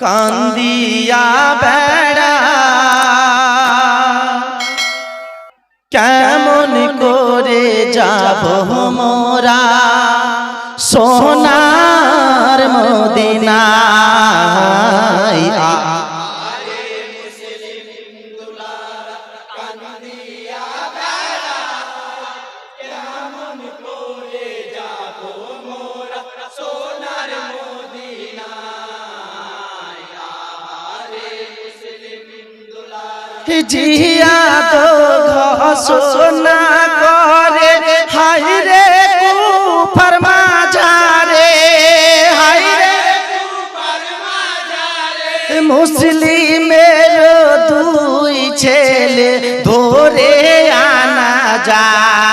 কান্দিয়া বেড়া। কেমন করে যাব মোরা? সোনার মদিনায় জিয়া তো ঘোষণা করে হাই রে কুফর মাঝারে হাই রে মুসলিমের দুই ছেলে ধরে আনা যায়।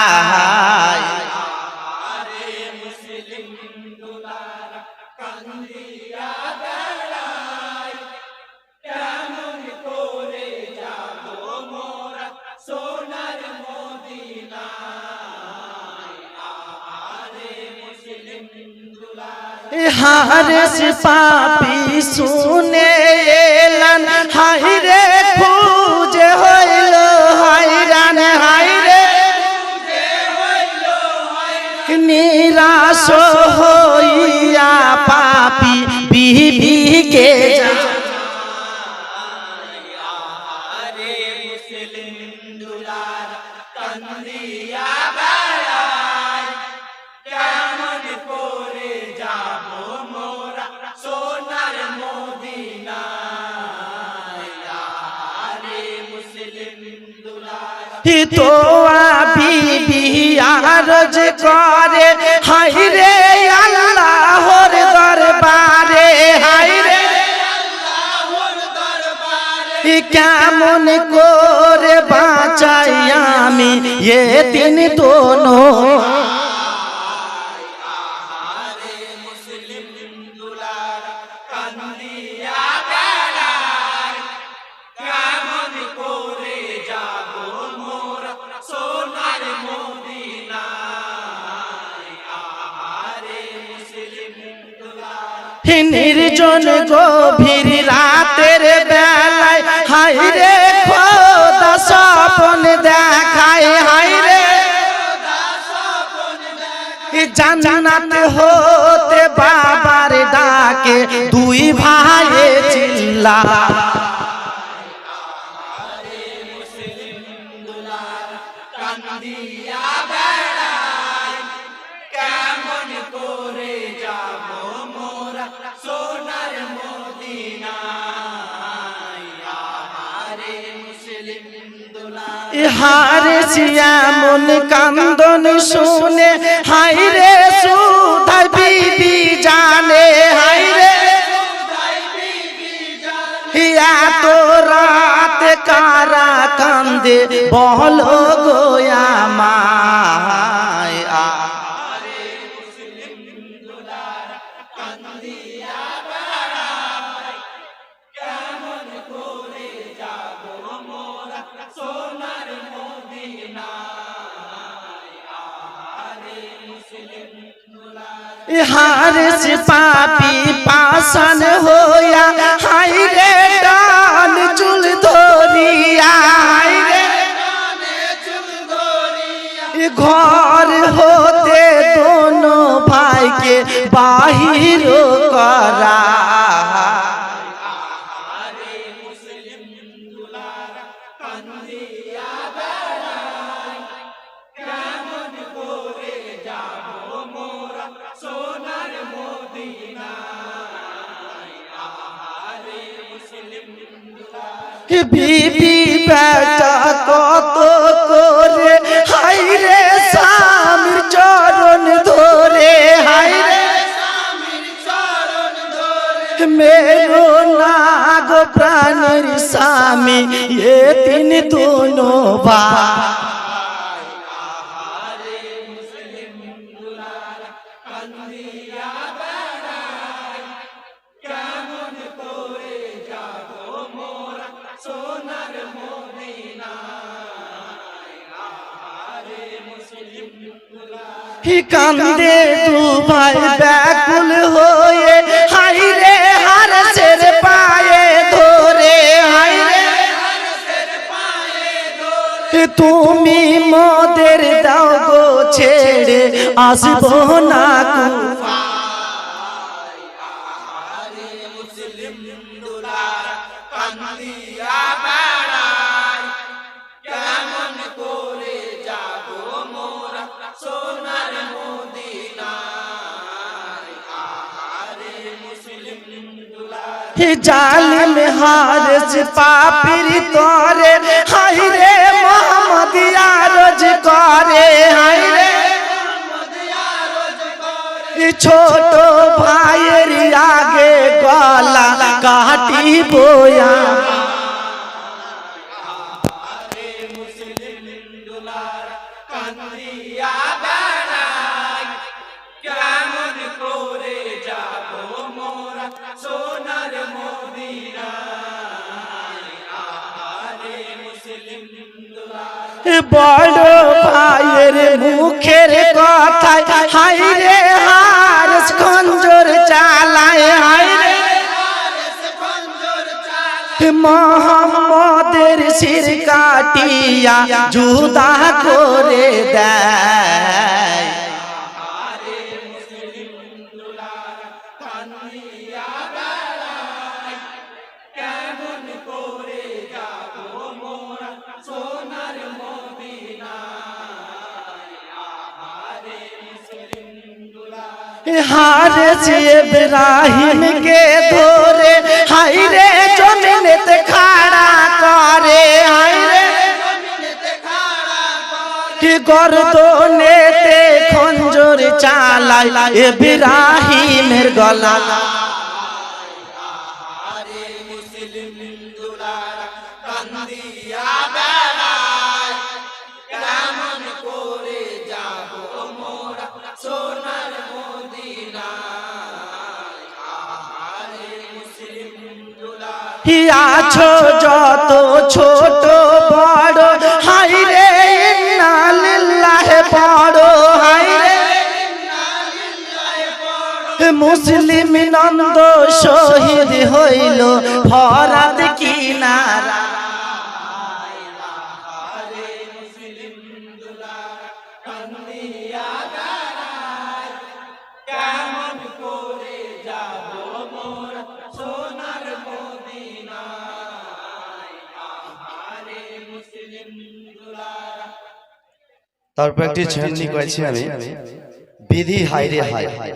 হারেস পাপি শুনে এলান হাই রে খুঁজে হইল হাইরান হাই রে নিরাশ হইয়া পাপি বিবি কে বিবিকে তো বিবি আরজ করে। হাই রে আল্লাহর দরবারে কেমন করে বাঁচাই আমি? এ তিন নির্জন গভীর রাতের বেলায় হাই রে খোদা স্বপন দেখায় হাই রে জান্নাত হতে বাবার ডাকে, দুই ভাই চিল্লা হার এমন কান্দন শুনে হাই রে সুধাই বিবি জানে হাই রে এত রাত কারা কান্দে, বলো গোয়া মায় আ। হারস পাপি পাশান হইয়া হাই রে ডান চুল ধরিয়া। হাই রে ঘর হতে দোনো ভাইকে বাহির বিবি বেটা কত করে? হাইরে স্বামীর চরণ ধরে হাই রে মেরো নাগ প্রাণের স্বামী, এ তিন দুনো ভাই কান্দে দুভাই ব্যাকুল হয়ে, হাইরে হারসের পায়ে ধরে, হাইরে তুমি মদের দাও গো ছেড়ে, আসব না মুসলিম দুলার, কান্দি জালিম হারজ পাপির তরে। হাই রে মোহাম্মদ আরজ করে। হাই রে ছোট বড় ভাইয়ের মুখের কথায় হাই রে হার খঞ্জর চালায় হাই রে মোহাম্মদের শির কাটিয়া জুদা করে দেয়। হারে ইব্রাহিম কে ধরে হাইরে জমিনেতে খাড়া করে হাইরে কি গর্দনেতে খঞ্জর চালায় ইব্রাহিমের গলা। আছো যত ছোট বড়। হাই রে ইন্নালিল্লাহ বড় হাই রে মুসলিম নন্দ শহীদ হইল ভরাত কিনারা। তারপর একটি করেছি আমি বিধি হাইরে হাই হাই